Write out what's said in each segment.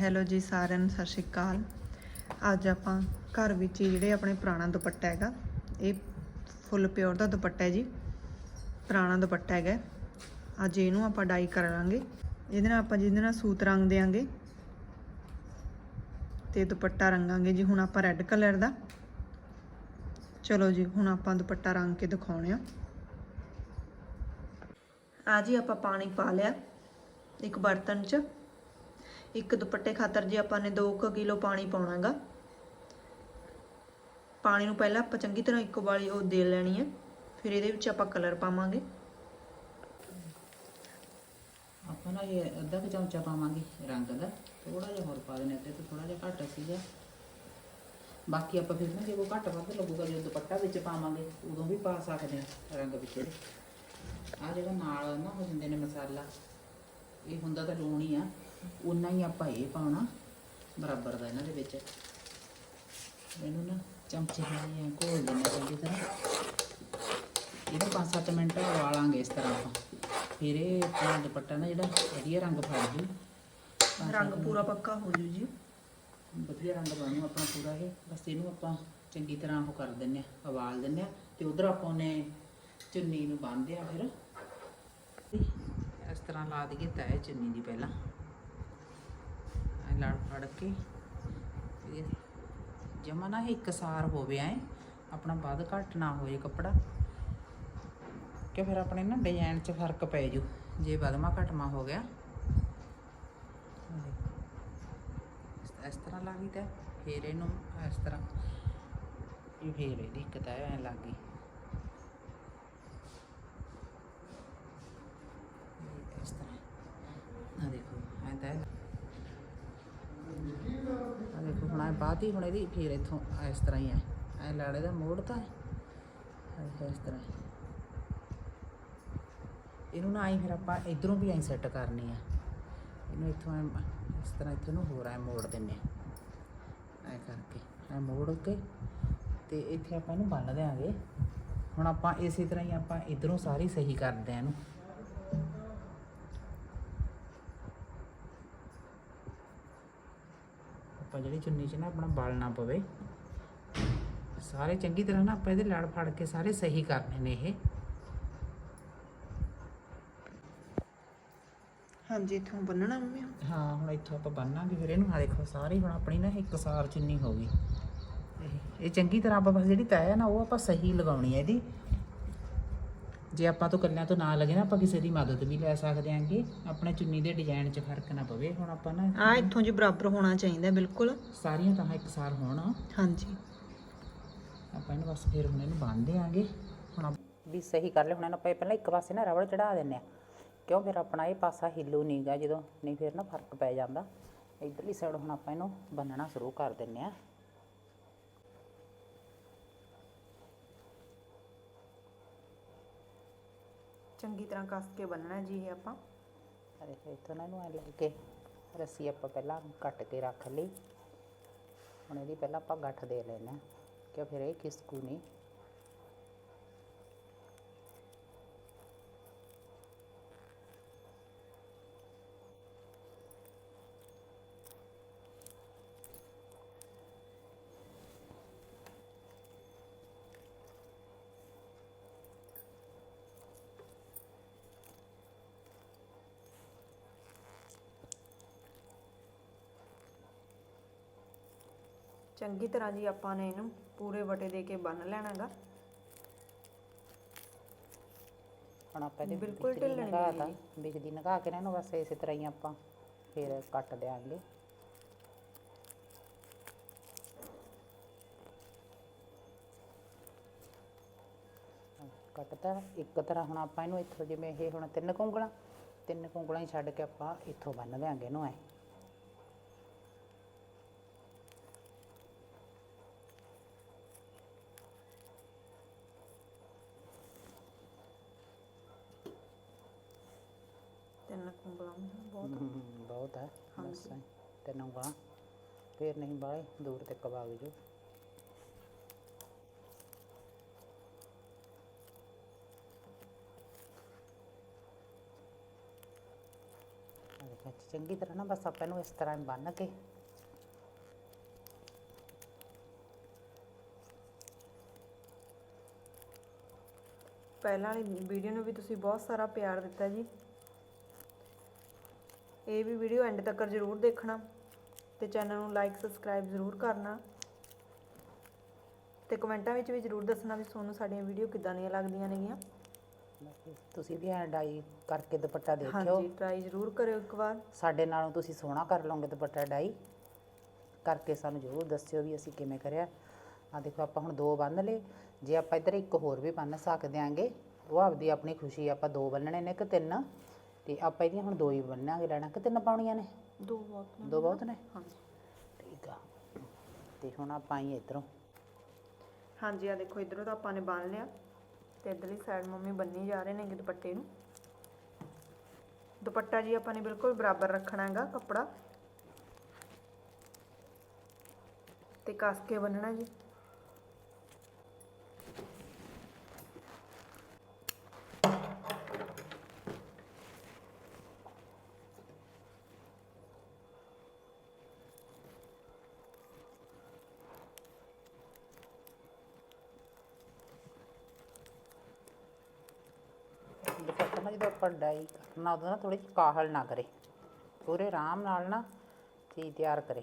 Hello ਜੀ ਸਾਰਿਆਂ ਨੂੰ ਸਤਿ ਸ਼੍ਰੀ ਅਕਾਲ। ਅੱਜ ਆਪਾਂ ਘਰ ਵਿੱਚ ਹੀ ਜਿਹੜੇ ਆਪਣੇ ਪੁਰਾਣਾ ਦੁਪੱਟਾ ਹੈਗਾ, ਇਹ ਫੁੱਲ ਪਿਓਰ ਦਾ ਦੁਪੱਟਾ ਹੈ ਜੀ। ਪੁਰਾਣਾ ਦੁਪੱਟਾ ਹੈਗਾ ਅੱਜ ਇਹਨੂੰ ਆਪਾਂ ਡਾਈ ਕਰ ਕਰਾਂਗੇ। ਇਹਦੇ ਨਾਲ ਆਪਾਂ ਜਿਹਦੇ ਨਾਲ ਸੂਤ ਰੰਗ ਦੇਾਂਗੇ ਤੇ ਦੁਪੱਟਾ ਰੰਗਾਂਗੇ ਜੀ, ਹੁਣ ਆਪਾਂ ਰੈੱਡ ਕਲਰ ਦਾ। ਚਲੋ ਜੀ, ਹੁਣ ਆਪਾਂ ਦੁਪੱਟਾ ਰੰਗ ਕੇ ਦਿਖਾਉਣੇ ਆ। ਆ ਜੀ, ਆਪਾਂ ਪਾਣੀ ਪਾ ਲਿਆ। ਇੱਕ ਬਰਤਨ 'ਚ। ਇੱਕ ਦੁਪੱਟੇ ਖਾਤਰ ਜੀ ਆਪਾਂ ਨੇ 2 ਕਿਲੋ ਪਾਣੀ ਪਾਉਣਾਗਾ। ਪਾਣੀ ਨੂੰ ਪਹਿਲਾਂ ਆਪਾਂ ਚੰਗੀ ਤਰ੍ਹਾਂ ਇੱਕ ਵਾਲੀ ਉਹ ਦੇ ਲੈਣੀ ਹੈ ਫਿਰ ਇਹਦੇ ਵਿੱਚ ਆਪਾਂ ਕਲਰ ਪਾਵਾਂਗੇ। ਆਪਾਂ ਨਾ ਇਹ ਅੱਧਾ ਕੁ ਚਮਚਾ ਪਾਵਾਂਗੇ ਰੰਗ ਦਾ ਥੋੜਾ ਜਿਹਾ ਹੋਰ ਪਾ ਦੇਣਾ ਤੇ ਥੋੜਾ ਜਿਹਾ ਘੱਟ ਸੀਗਾ ਬਾਕੀ ਆਪਾਂ ਫਿਰ ਨਾ ਜੇ ਉਹ ਘੱਟ ਵੱਧ ਲੱਗੂਗਾ, ਜੇ ਦੁਪੱਟਾ ਵਿੱਚ ਪਾਵਾਂਗੇ, ਉਦੋਂ ਵੀ ਪਾ ਸਕਦੇ ਆ ਰੰਗ ਵਿੱਚ ਇਹਦੇ ਆ ਜਿਹੜਾ ਨਾਲ ਨਾ ਹੋ ਜਾਂਦੇ ਨੇ ਮਸਾਲਾ, ਇਹ ਹੁੰਦਾ ਤਾਂ ਲੂਣ ਹੀ ਆ। ਉਨਾ ਹੀ ਆਪਾਂ ਇਹ ਪਾਉਣਾ ਬਰਾਬਰ ਦਾ ਇਹਨਾਂ ਦੇ ਵਿੱਚ। ਇਹਨੂੰ ਨਾ ਚਮਚੇ ਨਾਲ ਐਂ ਘੋਲ ਦੇਣਾ ਚੰਗੀ ਤਰ੍ਹਾਂ। ਇਹਨੂੰ 5-7 ਮਿੰਟ ਉਬਾਲਾਂਗੇ ਇਸ ਤਰ੍ਹਾਂ ਆਪਾਂ। ਫਿਰ ਇਹ ਆਪਣਾ ਦੁਪੱਟਾ ਨਾ ਜਿਹੜਾ ਵਧੀਆ ਰੰਗ ਫੜ ਜੂ। ਰੰਗ ਪੂਰਾ ਪੱਕਾ ਹੋ ਜੂ ਜੀ। ਵਧੀਆ ਰੰਗ ਬਣੂ ਆਪਣਾ ਪੂਰਾ ਇਹ। ਬਸ ਇਹਨੂੰ ਆਪਾਂ ਚੰਗੀ ਤਰ੍ਹਾਂ ਉਹ ਕਰ ਦਿੰਨੇ ਆ ਉਬਾਲ ਦਿੰਨੇ ਆ ਤੇ ਉਧਰ ਆਪਾਂ ਨੇ ਚੁੰਨੀ ਨੂੰ ਬੰਨ੍ਹਦੇ ਆ ਫਿਰ। ਇਸ ਤਰ੍ਹਾਂ ਲਾ ਦਈਏ ਤੈ ਚੁੰਨੀ ਦੀ ਪਹਿਲਾਂ। ਐ ਲੜ ਫੜ ਕੇ ਜਮਾ ਨਾ ਇਹ ਇੱਕਸਾਰ ਹੋਵੇ ਐ, ਆਪਣਾ ਵੱਧ ਘੱਟ ਨਾ ਹੋਏ ਕੱਪੜਾ, ਕਿ ਫਿਰ ਆਪਣੇ ਨਾ ਡਿਜ਼ਾਈਨ 'ਚ ਫ਼ਰਕ ਪੈ ਜੂ, ਜੇ ਵਧਮਾ ਘਟਮਾ ਹੋ ਗਿਆ। ਇਸ- ਤਰ੍ਹਾਂ ਲਾ ਤਾਂ ਫਿਰ ਇਹਨੂੰ ਇਸ ਤਰ੍ਹਾਂ, ਇਹ ਫਿਰ ਇਹਦੀ ਇੱਕ ਤਾਂ ਐ ਲੱਗ ਗਈ ਇਹ ਇਸ ਤਰ੍ਹਾਂ ਆ ਦੇਖੋ ਐ ਤਾਂ ਆ ਦੇਖੋ ਹੁਣ ਹੀ ਹੁਣ ਇਹਦੀ ਫਿਰ ਇੱਥੋਂ ਇਸ ਤਰ੍ਹਾਂ ਹੀ ਐ ਐ ਲਾੜੇ ਦਾ ਮੋੜ ਤਾਂ। ਐ ਇਸ ਤਰ੍ਹਾਂ ਇਹਨੂੰ ਨਾ ਆਈ ਫਿਰ ਆਪਾਂ ਇਧਰੋਂ ਵੀ ਐਂ ਸੈੱਟ ਕਰਨੀ ਆ। ਇਹਨੂੰ ਇੱਥੋਂ ਐਂ, ਇਸ ਤਰ੍ਹਾਂ ਇੱਥੇ ਨੂੰ ਹੋਰ ਐ ਮੋੜ ਦਿੰਨੇ ਆ। ਐ ਕਰਕੇ, ਐ ਮੋੜ ਕੇ ਤੇ ਇੱਥੇ ਆਪਾਂ ਇਹਨੂੰ ਬੰਨ ਦਿਆਂਗੇ। ਹੁਣ ਆਪਾਂ ਇਸੇ ਤਰ੍ਹਾਂ ਹੀ ਆਪਾਂ ਇਧਰੋਂ ਸਾਰੀ ਸਹੀ ਕਰਦੇ ਆ ਇਹਨੂੰ। ਆਪਾਂ ਜਿਹੜੀ ਚੁੰਨੀ 'ਚ ਨਾ ਆਪਣਾ ਬਲ ਨਾ ਪਵੇ। ਸਾਰੇ ਚੰਗੀ ਤਰ੍ਹਾਂ ਨਾ ਆਪਾਂ ਇਹਦੇ ਲੜ ਫੜ ਕੇ ਸਾਰੇ ਸਹੀ ਕਰਨੇ ਨੇ ਇਹ। ਹਾਂਜੀ ਇੱਥੋਂ ਬੰਨਣਾ ਮੰਮੀ? ਹਾਂ ਹੁਣ ਇੱਥੋਂ ਆਪਾਂ ਬੰਨਾਂਗੇ ਫਿਰ ਇਹਨੂੰ। ਆ ਦੇਖੋ ਸਾਰੀ ਹੁਣ ਆਪਣੀ ਨਾ ਇੱਕਸਾਰ ਚੁੰਨੀ ਹੋ ਗਈ। ਇਹ- ਇਹ ਚੰਗੀ ਤਰ੍ਹਾਂ ਆਪਾਂ ਬਸ ਜਿਹੜੀ ਤੈਅ ਹੈ ਨਾ ਉਹ ਆਪਾਂ ਸਹੀ ਲਗਾਉਣੀ ਹੈ ਇਹਦੀ। ਜੇ ਆਪਾਂ ਤੋਂ ਕੱਲਿਆਂ ਤੋਂ ਨਾ ਲੱਗੇ ਨਾ ਆਪਾਂ ਕਿਸੇ ਦੀ ਮਦਦ ਵੀ ਲੈ ਸਕਦੇ ਆਂਗੇ ਆਪਣੇ ਚੁੰਨੀ ਦੇ ਡਿਜ਼ਾਈਨ 'ਚ ਫ਼ਰਕ ਨਾ ਪਵੇ। ਹੁਣ ਆਪਾਂ ਨਾ ਆਹ ਇੱਥੋਂ ਜੀ ਬਰਾਬਰ ਹੋਣਾ ਚਾਹੀਦਾ ਬਿਲਕੁਲ। ਸਾਰੀਆਂ ਤਾਂ ਇੱਕਸਾਰ ਹੋਣ। ਹਾਂਜੀ। ਆਪਾਂ ਇਹਨੂੰ ਬਸ ਫਿਰ ਹੁਣ ਇਹਨੂੰ ਬੰਨ ਦਿਆਂਗੇ। ਹੁਣ ਵੀ ਸਹੀ ਕਰ ਲੈ ਹੁਣ ਇਹਨੂੰ ਆਪਾਂ ਪਹਿਲਾਂ ਇੱਕ ਪਾਸੇ ਨਾ ਰਬੜ ਚੜਾ ਦਿੰਨੇ ਆ ਕਿਉਂ? ਫਿਰ ਆਪਣਾ ਇਹ ਪਾਸਾ ਹਿੱਲੂ ਨਹੀਂਗਾ ਜਦੋਂ ਨਹੀਂ ਫਿਰ ਨਾ ਫ਼ਰਕ ਪੈ ਜਾਂਦਾ। ਇਧਰਲੀ ਸਾਈਡ ਹੁਣ ਆਪਾਂ ਇਹਨੂੰ ਬੰਨਣਾ ਸ਼ੁਰੂ ਕਰ ਦਿੰਨੇ ਆ ਚੰਗੀ ਤਰ੍ਹਾਂ ਕੱਸ ਕੇ ਬੰਨਣਾ ਜੀ ਇਹ ਆਪਾਂ। ਅਰੇ ਇੱਥੋਂ ਨਾ ਇਹਨੂੰ ਐ ਲੈ ਕੇ ਰੱਸੀ ਆਪਾਂ ਪਹਿਲਾਂ ਕੱਟ ਕੇ ਰੱਖ ਲਈ। ਹੁਣ ਇਹਦੀ ਪਹਿਲਾਂ ਆਪਾਂ ਗੱਠ ਦੇ ਲੈਣਾ ਕਿ ਫਿਰ ਇਹ ਖਿਸਕੂ ਨਹੀਂ ਚੰਗੀ ਤਰ੍ਹਾਂ ਜੀ ਆਪਾਂ ਨੇ ਇਹਨੂੰ ਪੂਰੇ ਵਟੇ ਦੇ ਕੇ ਬੰਨ ਲੈਣਾਗਾ ਹੁਣ ਆਪਾਂ ਇਹਦੇ ਬਿਲਕੁਲ ਢਿੱਲਣ ਨਗਾ ਤਾ ਵਿੱਚ ਦੀ ਨਗਾ ਕੇ ਨਾ ਇਹਨੂੰ ਬਸ ਇਸੇ ਤਰ੍ਹਾਂ ਹੀ ਆਪਾਂ ਫਿਰ ਕੱਟ ਦਿਆਂਗੇ। ਕੱਟਤਾ ਇੱਕ ਤਰ੍ਹਾਂ ਹੁਣ ਆਪਾਂ ਇਹਨੂੰ ਇੱਥੋਂ ਜਿਵੇਂ ਇਹ ਹੁਣ ਤਿੰਨ ਕੁੰਗਲਾਂ ਤਿੰਨ ਕੁੰਗਲਾਂ ਹੀ ਛੱਡ ਕੇ ਆਪਾਂ ਇੱਥੋਂ ਬੰਨ ਦਿਆਂਗੇ ਇਹਨੂੰ ਐ ਤਿੰਨ ਕੁੰਗਲਾਂ ਬਹੁਤ ਹਮ, ਬਹੁਤ ਹੈ ਬਸ ਐਂ, ਤਿੰਨ ਫਿਰ ਨਹੀਂ ਬਾਹਲੇ ਦੂਰ ਤੱਕ ਵਗ ਜੋ। ਚੰਗੀ ਤਰ੍ਹਾਂ ਨਾ ਬਸ ਆਪਾਂ ਨੂੰ ਇਸ ਤਰ੍ਹਾਂ ਬੰਨ ਕੇ। ਪਹਿਲਾਂ ਵਾਲੀ ਵੀਡੀਓ ਨੂੰ ਵੀ ਤੁਸੀਂ ਬਹੁਤ ਸਾਰਾ ਪਿਆਰ ਦਿੱਤਾ ਜੀ। ਇਹ ਵੀ ਵੀਡੀਓ ਐਂਡ ਤੱਕ ਜ਼ਰੂਰ ਦੇਖਣਾ ਤੇ ਚੈਨਲ ਨੂੰ ਲਾਈਕ ਸਬਸਕ੍ਰਾਈਬ ਜ਼ਰੂਰ ਕਰਨਾ ਤੇ ਕਮੈਂਟਾਂ ਵਿੱਚ ਵੀ ਜ਼ਰੂਰ ਦੱਸਣਾ ਵੀ ਤੁਹਾਨੂੰ ਸਾਡੀਆਂ ਵੀਡੀਓ ਕਿੱਦਾਂ ਦੀਆਂ ਲੱਗਦੀਆਂ ਨੇਗੀਆਂ। ਤੁਸੀਂ ਵੀ ਐ ਡਾਈ ਕਰਕੇ ਦੁਪੱਟਾ ਦੇਖਿਓ। ਹਾਂਜੀ ਟਰਾਈ ਜ਼ਰੂਰ ਕਰਿਓ ਇੱਕ ਵਾਰ। ਸਾਡੇ ਨਾਲੋਂ ਤੁਸੀਂ ਸੋਹਣਾ ਕਰ ਲਓਗੇ ਦੁਪੱਟਾ ਡਾਈ ਕਰਕੇ ਸਾਨੂੰ ਜ਼ਰੂਰ ਦੱਸਿਓ ਵੀ ਅਸੀਂ ਕਿਵੇਂ ਕਰਿਆ। ਆ ਦੇਖੋ ਆਪਾਂ ਹੁਣ ਦੋ ਬੰਨ ਲਏ। ਜੇ ਆਪਾਂ ਇੱਧਰ ਇੱਕ ਹੋਰ ਵੀ ਬੰਨ ਸਕਦੇ ਆਂਗੇ ਉਹ ਆਪਦੀ ਆਪਣੀ ਖੁਸ਼ੀ ਆ, ਆਪਾਂ ਦੋ ਬੰਨਣੇ ਨੇ ਕਿ ਤਿੰਨ। ਤੇ ਆਪਾਂ ਇਹਦੀਆਂ ਹੁਣ ਦੋ ਹੀ ਬੰਨਾਂਗੇ ਲੈਣਾ। ਕਿ ਤਿੰਨ ਪਾਉਣੀਆਂ ਨੇ? ਦੋ ਬਹੁਤ ਦੋ ਬਹੁਤ ਨੇ? ਹਾਂਜੀ। ਠੀਕ ਆ। ਤੇ ਹੁਣ ਆਪਾਂ ਹੀ ਇੱਧਰੋਂ। ਹਾਂਜੀ ਆ ਦੇਖੋ ਇਧਰੋਂ ਤਾਂ ਆਪਾਂ ਨੇ ਬੰਨ ਲਿਆ। ਤੇ ਇਧਰਲੀ ਸਾਈਡ ਮੰਮੀ ਬੰਨੀ ਜਾ ਰਹੇ ਨੇਗੇ ਦੁਪੱਟੇ ਨੂੰ। ਦੁਪੱਟਾ ਜੀ ਆਪਾਂ ਨੇ ਬਿਲਕੁਲ ਬਰਾਬਰ ਰੱਖਣਾ ਹੈਗਾ ਕੱਪੜਾ। ਤੇ ਕੱਸ ਕੇ ਬੰਨਣਾ ਜੀ ਦੁਪੱਟਾ ਨਾ ਜਦੋਂ ਆਪਾਂ ਡਾਈ ਕਰਨਾ ਉਦੋਂ ਨਾ ਥੋੜੀ ਜਿਹੀ ਕਾਹਲ ਨਾ ਕਰੇ। ਪੂਰੇ ਆਰਾਮ ਨਾਲ ਨਾ ਚੀਜ਼ ਤਿਆਰ ਕਰੇ।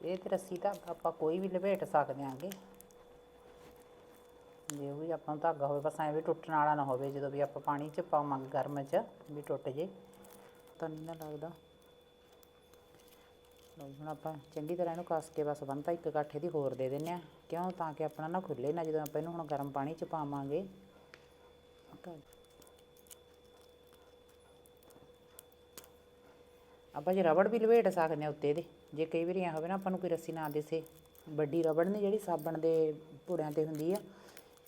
ਇਹ ਤੇ ਰੱਸੀ ਧਾਗਾ ਆਪਾਂ ਕੋਈ ਵੀ ਲਪੇਟ ਸਕਦੇ ਆਂਗੇ ਜੇ ਉਹ ਵੀ ਆਪਾਂ ਨੂੰ ਧਾਗਾ ਹੋਵੇ, ਬਸ ਐਵੇਂ ਵੀ ਟੁੱਟਣ ਵਾਲਾ ਨਾ ਹੋਵੇ, ਜਦੋਂ ਵੀ ਆਪਾਂ ਪਾਣੀ 'ਚ ਪਾਵਾਂਗੇ, ਗਰਮ 'ਚ, ਵੀ ਟੁੱਟ ਜੇ, ਤਾਂ ਨਹੀਂ ਨਾ ਲੱਗਦਾ। ਲਓ ਹੁਣ ਆਪਾਂ ਚੰਗੀ ਤਰ੍ਹਾਂ ਇਹਨੂੰ ਕੱਸ ਕੇ ਬਸ ਬੰਨਤਾ ਇੱਕ ਕਾਠੇ ਦੀ ਹੋਰ ਦੇ ਦਿੰਨੇ ਆ ਕਿਉਂ? ਤਾਂ ਕਿ ਆਪਣਾ ਨਾ ਖੁੱਲੇ ਨਾ, ਜਦੋਂ ਆਪਾਂ ਇਹਨੂੰ ਹੁਣ ਗਰਮ ਪਾਣੀ 'ਚ ਪਾਵਾਂਗੇ। ਆਪਾਂ ਜੇ ਰਬੜ ਵੀ ਲਵੇਟ ਸਕਦੇ ਆ ਉੱਤੇ ਦੇ ਜੇ ਕਈ ਵਾਰੀ ਐ ਹੋਵੇ ਨਾ ਆਪਾਂ ਨੂੰ ਕੋਈ ਰੱਸੀ ਨਾ ਦਿਸੇ। ਵੱਡੀ ਰਬੜ ਨਹੀਂ ਜਿਹੜੀ ਸਾਬਣ ਦੇ ਭੁੜਿਆਂ ਤੇ ਹੁੰਦੀ ਆ।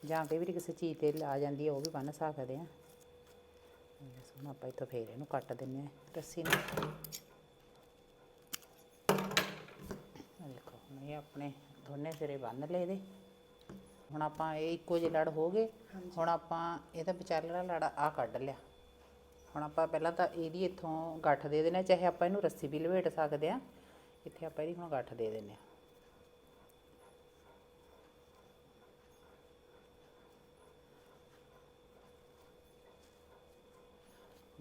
ਜਾਂ ਕਈ ਵਾਰੀ ਕਿਸੇ ਚੀਜ਼ ਤੇ ਆ ਜਾਂਦੀ ਆ, ਉਹ ਵੀ ਬੰਨ ਸਕਦੇ ਆ ਬਸ ਹੁਣ ਆਪਾਂ ਇੱਥੋਂ ਫੇਰ ਇਹਨੂੰ ਕੱਟ ਦਿੰਨੇ ਆ ਰੱਸੀ ਨੂੰ ਆਹ ਦੇਖੋ ਹੁਣ ਇਹ ਆਪਣੇ ਦੋਨੇ ਸਿਰੇ ਬੰਨ ਲਏ ਇਹਦੇ ਹੁਣ ਆਪਾਂ ਇਹ ਇੱਕੋ ਜਿਹੇ ਲੜ ਹੋ ਗਏ। ਹੁਣ ਆਪਾਂ ਇਹਦਾ ਵਿਚਾਲੜਾ ਲੜ ਆ ਕੱਢ ਲਿਆ। ਹੁਣ ਆਪਾਂ ਪਹਿਲਾਂ ਤਾਂ ਇਹਦੀ ਇੱਥੋਂ ਗੱਠ ਦੇ ਦੇਣਾ ਚਾਹੇ ਆਪਾਂ ਇਹਨੂੰ ਰੱਸੀ ਵੀ ਲਵੇਟ ਸਕਦੇ ਆ ਇੱਥੇ ਆਪਾਂ ਇਹਦੀ ਹੁਣ ਗੱਠ ਦੇ ਦਿੰਨੇ ਆ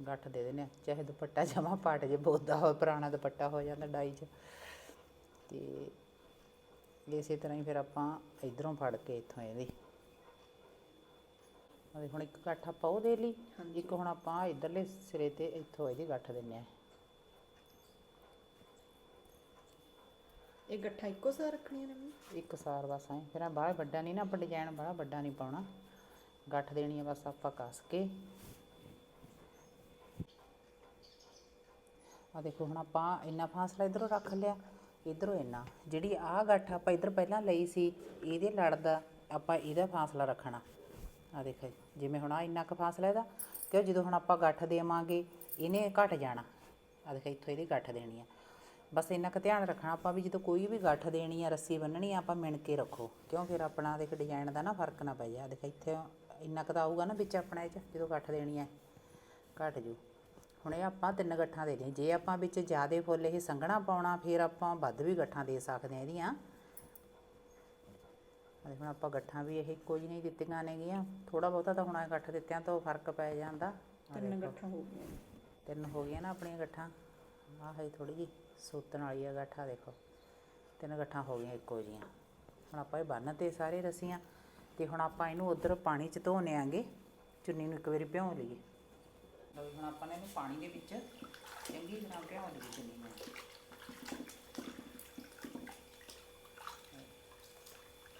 ਗੱਠ ਦੇ ਦਿੰਨੇ ਆ ਚਾਹੇ ਦੁਪੱਟਾ ਜਮਾ ਪਾਟ ਜੇ ਬੋਦਾ ਹੋਵੇ ਪੁਰਾਣਾ ਦੁਪੱਟਾ ਹੋ ਜਾਂਦਾ ਡਾਈ 'ਚ। ਤੇ ਇਸੇ ਤਰ੍ਹਾਂ ਹੀ ਫਿਰ ਆਪਾਂ ਇਧਰੋਂ ਫੜ ਕੇ ਇੱਥੋਂ ਇਹਦੀ। ਉਹਦੇ ਹੁਣ ਇੱਕ ਗੱਠ ਆਪਾਂ ਉਹ ਦੇ ਲਈ ਇੱਕ ਹੁਣ ਆਪਾਂ ਇਧਰਲੇ ਸਿਰੇ ਤੇ ਇੱਥੋਂ ਇਹਦੀ ਗੱਠ ਦਿੰਨੇ ਆ। ਇਹ ਗੱਠਾ ਇੱਕੋ ਸਾਰ ਰੱਖਣੀਆਂ ਨੇ ਇੱਕ ਸਾਰ ਬਸ ਐ ਫਿਰ ਬਾਹਲਾ ਵੱਡਾ ਨਹੀਂ ਨਾ ਆਪਾਂ ਡਿਜ਼ਾਈਨ ਬਾਹਲਾ ਵੱਡਾ ਨਹੀਂ ਪਾਉਣਾ। ਗੱਠ ਦੇਣੀ ਆ ਬਸ ਆਪਾਂ ਕੱਸ ਕੇ। ਆ ਦੇਖੋ ਹੁਣ ਆਪਾਂ ਇੰਨਾ ਫਾਸਲਾ ਇਧਰੋਂ ਰੱਖ ਲਿਆ। ਇਧਰੋਂ ਇੰਨਾ? ਜਿਹੜੀ ਆਹ ਗੱਠ ਆਪਾਂ ਇਧਰ ਪਹਿਲਾਂ ਲਈ ਸੀ, ਇਹਦੇ ਲੜ ਦਾ ਆਪਾਂ ਇਹਦਾ ਫਾਸਲਾ ਰੱਖਣਾ। ਆ ਦੇਖੋ ਜਿਵੇਂ ਹੁਣ ਆ ਇੰਨਾ ਕੁ ਫਾਸਲਾ ਇਹਦਾ ਕਿਉਂ ਜਦੋਂ ਹੁਣ ਆਪਾਂ ਗੱਠ ਦੇਵਾਂਗੇ, ਇਹਨੇ ਘਟ ਜਾਣਾ। ਆ ਦੇਖੋ ਇੱਥੋਂ ਇਹਦੀ ਗੱਠ ਦੇਣੀ ਆ। ਬਸ ਇੰਨਾ ਕੁ ਧਿਆਨ ਰੱਖਣਾ ਆਪਾਂ ਵੀ ਜਦੋਂ ਕੋਈ ਵੀ ਗੱਠ ਦੇਣੀ ਆ, ਰੱਸੀ ਬੰਨਣੀ ਆ, ਆਪਾਂ ਮਿਣ ਕੇ ਰੱਖੋ। ਕਿਉਂ? ਫਿਰ ਆਪਣਾ ਦੇਖ ਡਿਜ਼ਾਈਨ ਦਾ ਨਾ ਫ਼ਰਕ ਨਾ ਪੈ ਜਾ ਦੇਖ ਇੱਥੇ ਇੰਨਾ ਕੁ ਤਾਂ ਆਊਗਾ ਨਾ ਵਿੱਚ ਆਪਣਾ ਇਹ 'ਚ, ਜਦੋਂ ਗੱਠ ਦੇਣੀ ਆ, ਘਟ ਜੂ। ਹੁਣ ਇਹ ਆਪਾਂ ਤਿੰਨ ਗੱਠਾਂ ਦੇ ਲਈ ਜੇ ਆਪਾਂ ਵਿੱਚ ਜ਼ਿਆਦੇ ਫੁੱਲ ਇਹ ਸੰਘਣਾ ਪਾਉਣਾ ਫਿਰ ਆਪਾਂ ਵੱਧ ਵੀ ਗੱਠਾਂ ਦੇ ਸਕਦੇ ਆ ਇਹਦੀਆਂ। ਅਰੇ ਹੁਣ ਆਪਾਂ ਗੱਠਾਂ ਵੀ ਇਹ ਇੱਕੋ ਜਿਹੀ ਨਹੀਂ ਦਿੱਤੀਆਂ ਨੇਗੀਆਂ। ਥੋੜਾ ਬਹੁਤਾ ਤਾਂ ਹੁਣ ਗੱਠ ਦਿੱਤਿਆਂ ਤੋਂ ਫ਼ਰਕ ਪੈ ਜਾਂਦਾ। ਤਿੰਨ। ਗੱਠਾਂ ਹੋ ਗਈਆਂ ਨੇ। ਤਿੰਨ ਹੋ ਗਈਆਂ ਨਾ ਆਪਣੀਆਂ ਗੱਠਾਂ। ਆਹ ਹੈ ਥੋੜੀ ਜੀ ਸੂਤਣ ਵਾਲੀ ਆ ਗੱਠਾ ਦੇਖੋ। ਤਿੰਨ ਗੱਠਾਂ ਹੋ ਗਈਆਂ ਇੱਕੋ ਜੀਆਂ ਹੁਣ ਆਪਾਂ ਇਹ ਬੰਨ ਤੇ ਸਾਰੇ ਰਸੀਆਂ। ਤੇ ਹੁਣ ਆਪਾਂ ਇਹਨੂੰ ਉਧਰ ਪਾਣੀ 'ਚ ਧੋਨੇ ਆਂਗੇ। ਚੁੰਨੀ ਨੂੰ ਇੱਕ ਵਾਰੀ ਭਿਉਂ ਲਈਏ। ਲਓ ਜੀ, ਹੁਣ ਆਪਾਂ ਨੇ ਇਹਨੂੰ ਪਾਣੀ ਦੇ ਵਿੱਚ ਚੰਗੀ ਤਰ੍ਹਾਂ ਭਿਉਂ ਲਈਏ ਚੁੰਨੀ ਨੂੰ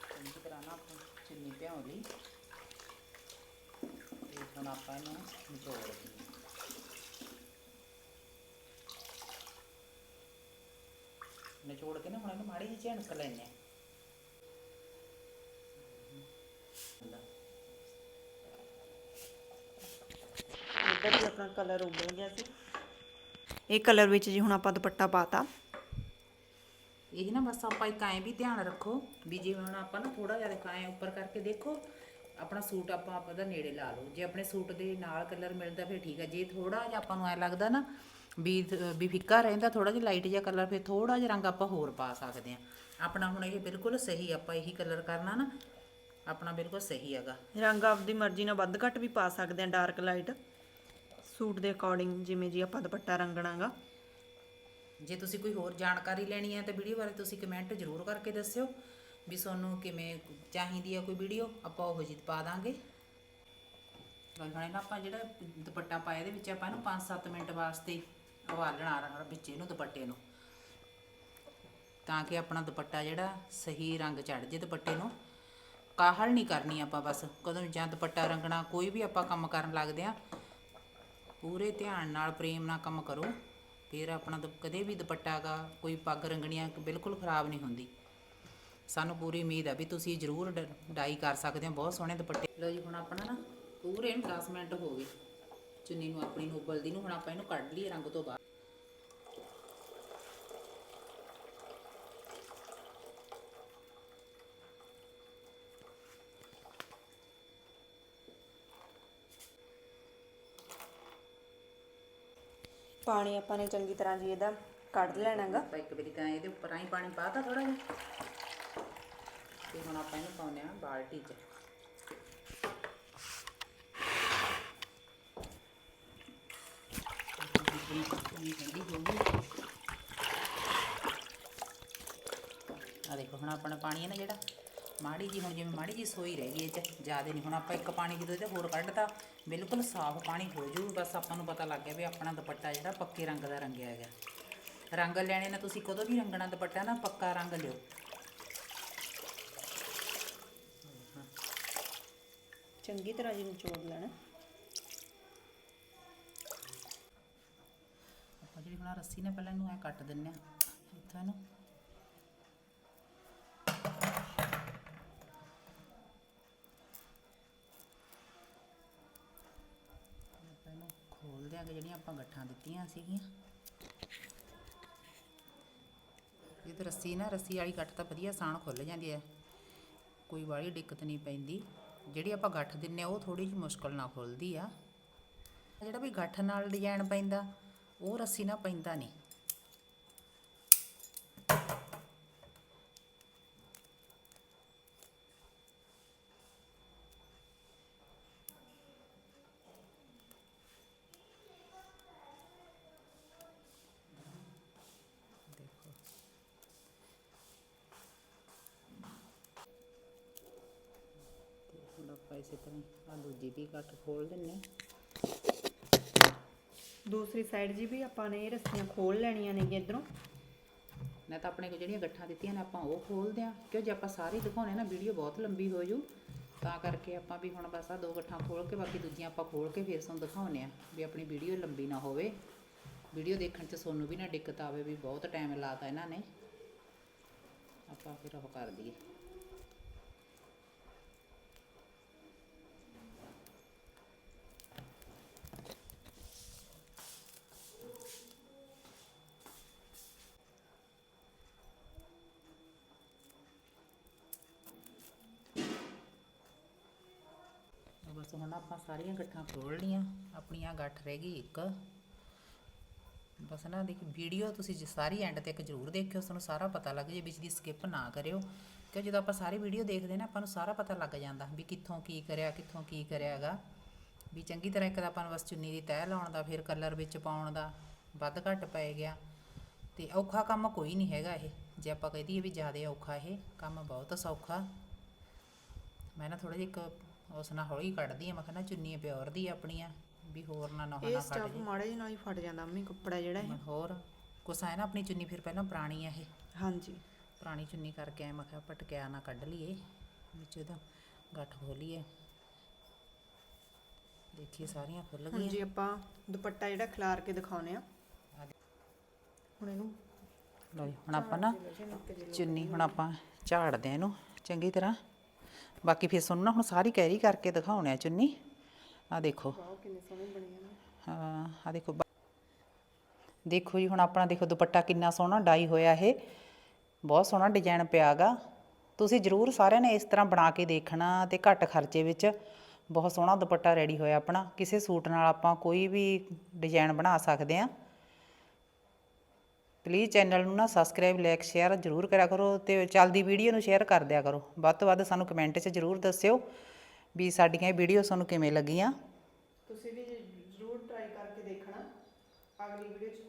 ਚੰਗੀ ਤਰ੍ਹਾਂ ਨਾ ਆਪਾਂ ਚੁੰਨੀ ਭਿਉਂ ਲਈ ਤੇ ਹੁਣ ਆਪਾਂ ਇਹਨੂੰ ਨਿਚੋੜ ਲਈਏ ਨਿਚੋੜ ਕੇ ਨਾ ਹੁਣ ਇਹਨੂੰ ਮਾੜੀ ਜਿਹੀ ਝਣਕ ਲੈਣੇ ਆ ਇੱਧਰ ਵੀ ਆਪਣਾ ਕਲਰ ਉੱਡ ਗਿਆ ਸੀ। ਇਹ ਕਲਰ ਵਿੱਚ ਜੀ ਹੁਣ ਆਪਾਂ ਦੁਪੱਟਾ ਪਾਤਾ। ਇਹ ਨਾ ਬਸ ਆਪਾਂ ਇੱਕ ਐਂ ਵੀ ਧਿਆਨ ਰੱਖੋ ਵੀ ਜਿਵੇਂ ਹੁਣ ਆਪਾਂ ਨਾ ਥੋੜਾ ਜਿਹਾ ਦੇਖੋ ਉੱਪਰ ਕਰਕੇ ਦੇਖੋ ਆਪਣਾ ਸੂਟ ਆਪਾਂ ਆਪਾਂ ਦਾ ਨੇੜੇ ਲਾ ਲਓ। ਜੇ ਆਪਣੇ ਸੂਟ ਦੇ ਨਾਲ ਕਲਰ ਮਿਲਦਾ ਫਿਰ ਠੀਕ ਹੈ ਜੇ ਥੋੜਾ ਜਿਹਾ ਆਪਾਂ ਨੂੰ ਐ ਲੱਗਦਾ ਨਾ ਵੀ ਵੀ ਫਿੱਕਾ ਰਹਿੰਦਾ ਥੋੜਾ ਜਿਹਾ ਲਾਈਟ ਜਿਹਾ ਕਲਰ ਫਿਰ ਥੋੜਾ ਜਿਹਾ ਰੰਗ ਆਪਾਂ ਹੋਰ ਪਾ ਸਕਦੇ ਆ ਆਪਣਾ ਹੁਣ ਇਹ ਬਿਲਕੁਲ ਸਹੀ ਆਪਾਂ ਇਹੀ ਕਲਰ ਕਰਨਾ ਨਾ ਆਪਣਾ ਬਿਲਕੁਲ ਸਹੀ ਹੈਗਾ। ਰੰਗ ਆਪਦੀ ਮਰਜ਼ੀ ਨਾਲ ਵੱਧ ਘੱਟ ਵੀ ਪਾ ਸਕਦੇ ਆ ਡਾਰਕ ਲਾਈਟ ਸੂਟ ਦੇ ਅਕੋਰਡਿੰਗ ਜਿਵੇਂ ਜੀ ਆਪਾਂ ਦੁਪੱਟਾ ਰੰਗਣਾਗਾ। ਜੇ ਤੁਸੀਂ ਕੋਈ ਹੋਰ ਜਾਣਕਾਰੀ ਲੈਣੀ ਹੈ ਤਾਂ ਵੀਡੀਓ ਬਾਰੇ ਤੁਸੀਂ ਕਮੈਂਟ ਜ਼ਰੂਰ ਕਰਕੇ ਦੱਸਿਓ। ਵੀ ਤੁਹਾਨੂੰ ਕਿਵੇਂ ਚਾਹੀਦੀ ਹੈ ਕੋਈ ਵੀਡੀਓ ਆਪਾਂ ਉਹ ਜਿਹੀ ਪਾ ਦਾਂਗੇ। ਗੱਲ ਹੁਣ ਇਹਨਾਂ ਆਪਾਂ ਜਿਹੜਾ ਦੁਪੱਟਾ ਪਾਇਆ ਇਹਦੇ ਵਿੱਚ ਆਪਾਂ ਇਹਨੂੰ 5-7 ਮਿੰਟ ਵਾਸਤੇ ਉਬਾਲਣਾ ਰ ਵਿੱਚ ਇਹਨੂੰ ਦੁਪੱਟੇ ਨੂੰ। ਤਾਂ ਕਿ ਆਪਣਾ ਦੁਪੱਟਾ ਜਿਹੜਾ ਸਹੀ ਰੰਗ ਚੜ ਜੇ ਦੁਪੱਟੇ ਨੂੰ। ਕਾਹਲ ਨਹੀਂ ਕਰਨੀ ਆਪਾਂ ਬਸ ਕਦੋਂ ਜਾਂ ਦੁਪੱਟਾ ਰੰਗਣਾ ਕੋਈ ਵੀ ਆਪਾਂ ਕੰਮ ਕਰਨ ਲੱਗਦੇ ਆ ਪੂਰੇ ਧਿਆਨ ਨਾਲ ਪ੍ਰੇਮ ਨਾਲ ਕੰਮ ਕਰੋ। ਫਿਰ ਆਪਣਾ ਦੁ- ਕਦੇ ਵੀ ਦੁਪੱਟਾ ਗਾ, ਕੋਈ ਪੱਗ ਰੰਗਣੀਆਂ ਬਿਲਕੁਲ ਖਰਾਬ ਨਹੀਂ ਹੁੰਦੀ। ਸਾਨੂੰ ਪੂਰੀ ਉਮੀਦ ਆ ਵੀ ਤੁਸੀਂ ਜ਼ਰੂਰ ਡ- ਡਾਈ ਕਰ ਸਕਦੇ ਹੋ। ਬਹੁਤ ਸੋਹਣੇ ਦੁਪੱਟੇ। ਲਓ ਜੀ, ਹੁਣ ਆਪਣਾ ਨਾ ਪੂਰੇ ਨੂੰ 10 ਮਿੰਟ ਹੋ ਗਏ। ਚੁੰਨੀ ਨੂੰ, ਆਪਣੀ ਨੂੰ, ਉਬਲਦੀ ਨੂੰ, ਹੁਣ ਆਪਾਂ ਇਹਨੂੰ ਕੱਢ ਲਈਏ ਰੰਗ ਤੋਂ ਬਾਅਦ। ਪਾਣੀ ਆਪਾਂ ਨੇ ਚੰਗੀ ਤਰ੍ਹਾਂ ਜੀ ਇਹਦਾ ਕੱਢ ਲੈਣਾਗਾ। ਆਪਾਂ ਇੱਕ ਵਾਰੀ ਤਾਂ ਇਹਦੇ ਉੱਪਰ ਆਈ ਪਾਣੀ ਪਾਤਾ ਥੋੜਾ ਜਿਹਾ। ਤੇ ਹੁਣ ਆਪਾਂ ਇਹਨੂੰ ਪਾਉਂਦੇ ਆ ਬਾਲਟੀ 'ਚ। ਆ ਦੇਖੋ ਹੁਣ ਆਪਣਾ ਪਾਣੀ ਹੈ ਨਾ ਜਿਹੜਾ। ਮਾੜੀ ਜੀ ਹੁਣ ਜਿਵੇਂ ਮਾੜੀ ਜੀ ਸੋਈ ਰਹਿ ਗਈ ਇਹ ਚ ਜ਼ਿਆਦਾ ਨਹੀਂ ਹੁਣ ਆਪਾਂ ਇੱਕ ਪਾਣੀ ਜਦੋਂ ਇਹਦੇ ਹੋਰ ਕੱਢਤਾ ਬਿਲਕੁਲ ਸਾਫ਼ ਪਾਣੀ ਹੋ ਜੂ। ਬਸ ਆਪਾਂ ਨੂੰ ਪਤਾ ਲੱਗ ਗਿਆ ਵੀ ਆਪਣਾ ਦੁਪੱਟਾ ਜਿਹੜਾ ਪੱਕੇ ਰੰਗ ਦਾ ਰੰਗਿਆ ਹੈਗਾ। ਰੰਗ ਲੈਣੇ ਨੇ ਤੁਸੀਂ ਕਦੋਂ ਵੀ ਰੰਗਣਾ ਦੁਪੱਟਾ ਨਾ ਪੱਕਾ ਰੰਗ ਲਿਓ। ਚੰਗੀ ਤਰ੍ਹਾਂ ਜੀ ਨਿਚੋੜ ਲੈਣਾ। ਆਪਾਂ ਜਿਹੜੀ ਆਹ ਰੱਸੀ ਨੇ ਪਹਿਲਾਂ ਇਹਨੂੰ ਐ ਕੱਟ ਦਿੰਨੇ ਆ ਇੱਥੋਂ ਇਹਨੂੰ ਆਪਾਂ ਇਹਨੂੰ ਖੋਲ ਜਿਹੜੀਆਂ ਆਪਾਂ ਗੱਠਾਂ ਦਿੱਤੀਆਂ ਸੀਗੀਆਂ। ਇਹ ਰੱਸੀ ਨਾ, ਰੱਸੀ ਵਾਲੀ ਗੱਠ ਤਾਂ ਵਧੀਆ ਸਾਣ ਖੁੱਲ ਜਾਂਦੀ ਹੈ। ਕੋਈ ਵਾਲੀ ਦਿੱਕਤ ਨਹੀਂ ਪੈਂਦੀ। ਜਿਹੜੀ ਆਪਾਂ ਗੱਠ ਦਿੰਨੇ ਆ, ਉਹ ਥੋੜੀ ਜਿਹੀ ਮੁਸ਼ਕਲ ਨਾਲ ਖੁੱਲਦੀ ਆ। ਜਿਹੜਾ ਵੀ ਗੱਠ ਨਾਲ ਡਿਜ਼ਾਈਨ ਪੈਂਦਾ, ਉਹ ਰੱਸੀ ਨਾਲ ਪੈਂਦਾ ਨਹੀਂ ਦੇਖੋ ਤੇ ਹੁਣ ਆਪਾਂ ਇਸੇ ਤਰ੍ਹਾਂ ਆ ਦੂਜੀ ਵੀ ਕੱਟ ਖੋਲ ਦਿੰਨੇ। ਦੂਸਰੀ ਸਾਈਡ ਜੀ ਵੀ ਆਪਾਂ ਨੇ ਇਹ ਰੱਸੀਆਂ ਖੋਲ ਲੈਣੀਆਂ ਨੇ ਇਧਰੋਂ। ਨਾ ਤਾਂ ਆਪਣੇ ਕੋਲ ਜਿਹੜੀਆਂ ਗੱਠਾਂ ਦਿੱਤੀਆਂ ਨੇ ਆਪਾਂ ਉਹ ਖੋਲਦੇ ਆ ਕਿਉਂ ਜੇ ਆਪਾਂ ਸਾਰੀ ਦਿਖਾਉਣੇ ਨਾ ਵੀਡੀਓ ਬਹੁਤ ਲੰਬੀ ਹੋ ਜੂ। ਤਾਂ ਕਰਕੇ ਆਪਾਂ ਵੀ ਹੁਣ ਬਸ ਆ ਦੋ ਗੱਠਾਂ ਖੋਲ ਕੇ ਬਾਕੀ ਦੂਜੀਆਂ ਆਪਾਂ ਖੋਲ ਕੇ ਫਿਰ ਤੁਹਾਨੂੰ ਦਿਖਾਉਣੇ ਆ ਵੀ ਆਪਣੀ ਵੀਡੀਓ ਲੰਬੀ ਨਾ ਹੋਵੇ। ਵੀਡੀਓ ਦੇਖਣ 'ਚ ਤੁਹਾਨੂੰ ਵੀ ਨਾ ਦਿੱਕਤ ਆਵੇ ਵੀ ਬਹੁਤ ਟਾਈਮ ਲਾਤਾ ਇਹਨਾਂ ਨੇ। ਆਪਾਂ ਫਿਰ ਉਹ ਕਰ ਦਈਏ। ਆਪਾਂ ਸਾਰੀਆਂ ਗੱਠਾਂ ਖੋਲ ਲੀਆਂ ਆਪਣੀਆਂ ਗੱਠ ਰਹਿ ਗਈ ਇੱਕ। ਬਸ ਨਾ ਦੇਖੀ ਵੀਡੀਓ ਤੁਸੀਂ ਜੇ, ਸਾਰੀ ਐਂਡ ਤੱਕ ਜ਼ਰੂਰ ਦੇਖਿਓ ਤੁਹਾਨੂੰ ਸਾਰਾ ਪਤਾ ਲੱਗ ਜੇ ਵਿੱਚ ਦੀ ਸਕਿਪ ਨਾ ਕਰਿਓ। ਕਿ ਜਦੋਂ ਆਪਾਂ ਸਾਰੀ ਵੀਡੀਓ ਦੇਖਦੇ ਨਾ, ਆਪਾਂ ਨੂੰ ਸਾਰਾ ਪਤਾ ਲੱਗ ਜਾਂਦਾ ਵੀ ਕਿੱਥੋਂ ਕੀ ਕਰਿਆ, ਕਿੱਥੋਂ ਕੀ ਕਰਿਆਗਾ। ਵੀ ਚੰਗੀ ਤਰ੍ਹਾਂ ਇੱਕ ਤਾਂ ਆਪਾਂ ਨੂੰ ਬਸ ਚੁੰਨੀ ਦੀ ਤਹਿ ਲਾਉਣ ਦਾ, ਫਿਰ ਕਲਰ ਵਿੱਚ ਪਾਉਣ ਦਾ ਵੱਧ ਘੱਟ ਪੈ ਗਿਆ। ਤੇ ਔਖਾ ਕੰਮ ਕੋਈ ਨਹੀਂ ਹੈਗਾ ਇਹ। ਜੇ ਆਪਾਂ ਕਹਿ ਦਈਏ ਵੀ ਜ਼ਿਆਦਾ ਔਖਾ ਇਹ, ਕੰਮ ਬਹੁਤ ਸੌਖਾ। ਮੈਂ ਨਾ ਥੋੜਾ ਜਿਹਾ ਇੱਕ ਉਸ ਨਾਲ ਹੌਲੀ ਕੱਢਦੀ ਆ ਮੈਂ ਕਹਿੰਦਾ ਚੁੰਨੀਆਂ ਪਿਓਰ ਦੀ ਆਪਣੀਆਂ ਵੀ ਹੋਰ ਨਾ ਨਾ ਇਹ ਨਾ ਸਟਫ ਜੇ। ਮਾੜੇ ਜਿਹੇ ਨਾਲ ਹੀ ਫਟ ਜਾਂਦਾ ਮੰਮੀ ਕੱਪੜਾ ਜਿਹੜਾ ਇਹ। ਹੋਰ ਕੁਛ ਆਇਆ ਨਾ ਆਪਣੀ ਚੁੰਨੀ ਫਿਰ ਪਹਿਲਾਂ ਪੁਰਾਣੀ ਆ ਇਹ। ਹਾਂਜੀ। ਪੁਰਾਣੀ ਚੁੰਨੀ ਕਰਕੇ ਐ ਮੈਂ ਕਿਹਾ ਪਟਕਿਆ ਨਾ ਕੱਢ ਲਈਏ ਵਿੱਚ ਉਹਦਾ ਗੱਠ ਖੋਲੀਏ ਦੇਖੀਏ ਸਾਰੀਆਂ ਖੁੱਲ ਹੁਣ ਗਈਆਂ। ਜੀ ਆਪਾਂ ਦੁਪੱਟਾ ਜਿਹੜਾ ਖਿਲਾਰ ਕੇ ਦਿਖਾਉਨੇ ਆ ਹੁਣ ਇਹਨੂੰ ਲਓ ਜੀ, ਹੁਣ ਆਪਾਂ ਨਾ ਚੁੰਨੀ ਹੁਣ ਆਪਾਂ ਝਾੜਦੇ ਆ ਇਹਨੂੰ ਚੰਗੀ ਤਰ੍ਹਾਂ। ਬਾਕੀ ਫਿਰ ਤੁਹਾਨੂੰ ਨਾ ਹੁਣ ਸਾਰੀ ਕੈਰੀ ਕਰਕੇ ਦਿਖਾਉਣੇ ਆ ਚੁੰਨੀ। ਆ ਦੇਖੋ। ਕਿੰਨੇ ਸੋਹਣੇ ਬਣੇ ਹਾਂ ਆ ਦੇਖੋ। ਬਾ- ਦੇਖੋ ਜੀ, ਹੁਣ ਆਪਣਾ ਦੇਖੋ ਦੁਪੱਟਾ ਕਿੰਨਾ ਸੋਹਣਾ ਡਾਈ ਹੋਇਆ ਇਹ। ਬਹੁਤ ਸੋਹਣਾ ਡਿਜ਼ਾਈਨ ਪਿਆਗਾ। ਤੁਸੀਂ ਜਰੂਰ ਸਾਰਿਆਂ ਨੇ ਇਸ ਤਰ੍ਹਾਂ ਬਣਾ ਕੇ ਦੇਖਣਾ ਤੇ ਘੱਟ ਖਰਚੇ ਵਿੱਚ ਬਹੁਤ ਸੋਹਣਾ ਦੁਪੱਟਾ ਰੈਡੀ ਹੋਇਆ ਆਪਣਾ। ਕਿਸੇ ਸੂਟ ਨਾਲ ਆਪਾਂ ਕੋਈ ਵੀ ਡਿਜ਼ਾਈਨ ਬਣਾ ਸਕਦੇ ਆ ਪਲੀਜ਼ ਚੈਨਲ ਨੂੰ ਨਾ ਸਬਸਕ੍ਰਾਈਬ ਲਾਈਕ ਸ਼ੇਅਰ ਜਰੂਰ ਕਰਿਆ ਕਰੋ ਤੇ ਚੱਲਦੀ ਵੀਡੀਓ ਨੂੰ ਸ਼ੇਅਰ ਕਰ ਦਿਆ ਕਰੋ। ਵੱਧ ਤੋਂ ਵੱਧ ਸਾਨੂੰ ਕਮੈਂਟ 'ਚ ਜਰੂਰ ਦੱਸਿਓ ਵੀ ਸਾਡੀਆਂ ਇਹ ਵੀਡੀਓ ਤੁਹਾਨੂੰ ਕਿਵੇਂ ਲੱਗੀਆਂ। ਤੁਸੀਂ ਵੀ ਜ਼ਰੂਰ ਟਰਾਈ ਕਰਕੇ ਦੇਖਣਾ। ਅਗਲੀ ਵੀਡੀਓ 'ਚ